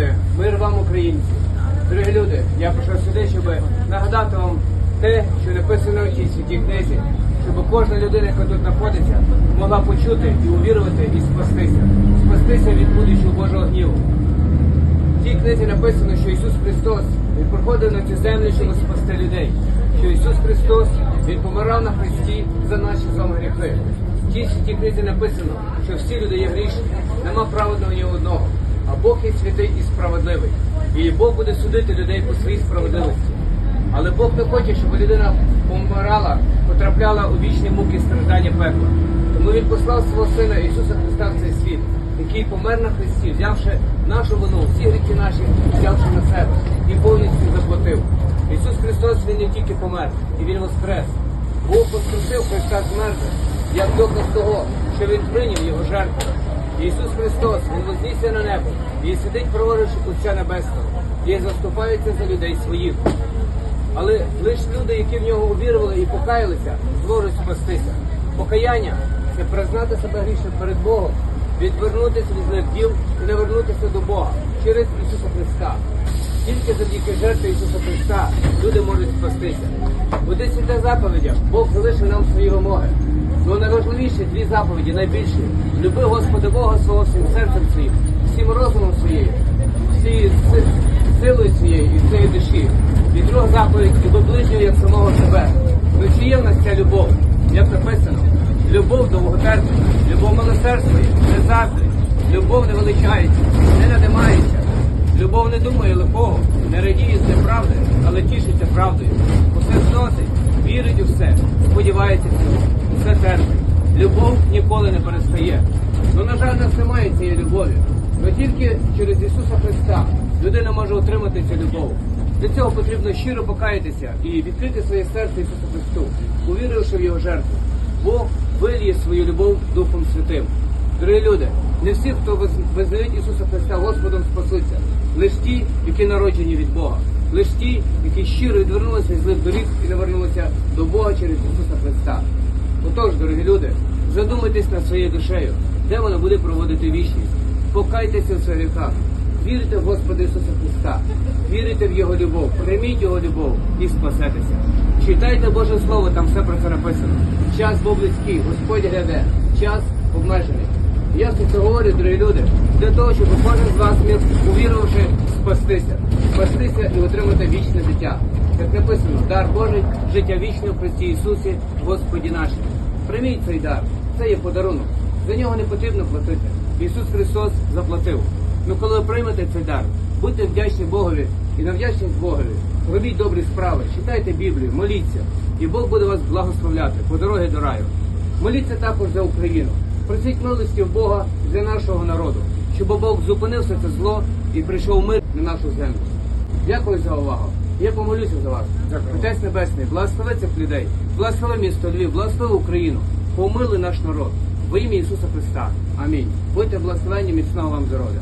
люди, мир вам, українці. Дорогі люди, я прийшов сюди, щоб нагадати вам те, що написано в цій святій книзі, щоб кожна людина, яка тут знаходиться, могла почути і увірувати і спастися, спастися від будущого Божого гніву. В цій книзі написано, що Ісус Христос Він приходив на цю землю, щоб спасти людей. Що Ісус Христос Він помирав на Христі за наші з вами гріхи. В цій святій книзі написано, що всі люди є грішні, нема праведного ні одного, а Бог є святий і справедливий. І Бог буде судити людей по своїй справедливості. Але Бог не хоче, щоб людина помирала, потрапляла у вічні муки страждання пекла. Тому Він послав свого Сина Ісуса Христа в цей світ, який помер на Христі, взявши нашу вину, всі гріхи наші, взявши на себе і повністю заплатив. Ісус Христос Він не тільки помер, і Він воскрес. Бог воскресив Христа з мертвих, як доказ того, що Він прийняв Його жертву. Ісус Христос, Він вознісся на небо і сидить праворуч Отця Небесного, і заступається за людей своїх. Але лише люди, які в нього увірували і покаялися, зможуть спастися. Покаяння це признати себе грішним перед Богом, відвернутися від злих діл і не вернутися до Бога через Ісуса Христа. Тільки завдяки жертві Ісуса Христа люди можуть спастися. У десяти заповідях Бог залишив нам свої вимоги. Ну найважливіші дві заповіді, найбільші. Люби Господа Бога свого всім серцем своїм, всім розумом своєю, всією силою своєю і своєї душі. І друга заповідь люби ближнього як самого себе. Ну чи є в нас ця любов? Як написано, любов довготерпить, любов милосердствує, не заздрить, любов не величається, не надимається. Любов не думає лихого, не радіє з неправди, але тішиться правдою. Усе зносить, вірить у все, сподівається цього, все терпить. Любов ніколи не перестає. Ну, на жаль, нас немає цієї любові. Но тільки через Ісуса Христа людина може отримати цю любов. Для цього потрібно щиро покаятися і відкрити своє серце Ісусу Христу, увіривши в Його жертву. Бог виліє свою любов Духом Святим. Дорогі люди, не всі, хто виз- визнають Ісуса Христа Господом, спасуться. Лиш ті, які народжені від Бога. Лиш ті, які щиро відвернулися від злих доріг і навернулися до Бога через Ісуса Христа. Отож, дорогі люди, задумайтесь над своєю душею, де вона буде проводити вічність. Покайтеся в своїх гріхах. Вірите в Господа Ісуса Христа, вірите в Його любов, прийміть Його любов і спасетеся. Читайте Боже Слово, там все про це написано. Час був близький, Господь гляде, час обмежений. Я це говорю, дорогі люди, для того, щоб кожен з вас міг, увіривши, спастися, спастися і отримати вічне життя. Як написано, дар Божий, життя вічне в Христі Ісусі, Господі нашому. Прийміть цей дар, це є подарунок. За нього не потрібно платити. Ісус Христос заплатив. Ну коли ви приймете цей дар, будьте вдячні Богові і на вдячність Богові. Робіть добрі справи, читайте Біблію, моліться, і Бог буде вас благословляти по дорогі до раю. Моліться також за Україну. Просіть милості в Бога для нашого народу, щоб Бог зупинив все це зло і прийшов мир на нашу землю. Дякую за увагу. Я помолюся за вас. Отець Небесний, благослови цих людей, благослови місто Львів, благослови Україну, помили наш народ. Во ім'я Ісуса Христа. Амінь. Будьте благословені, міцного вам здоров'я.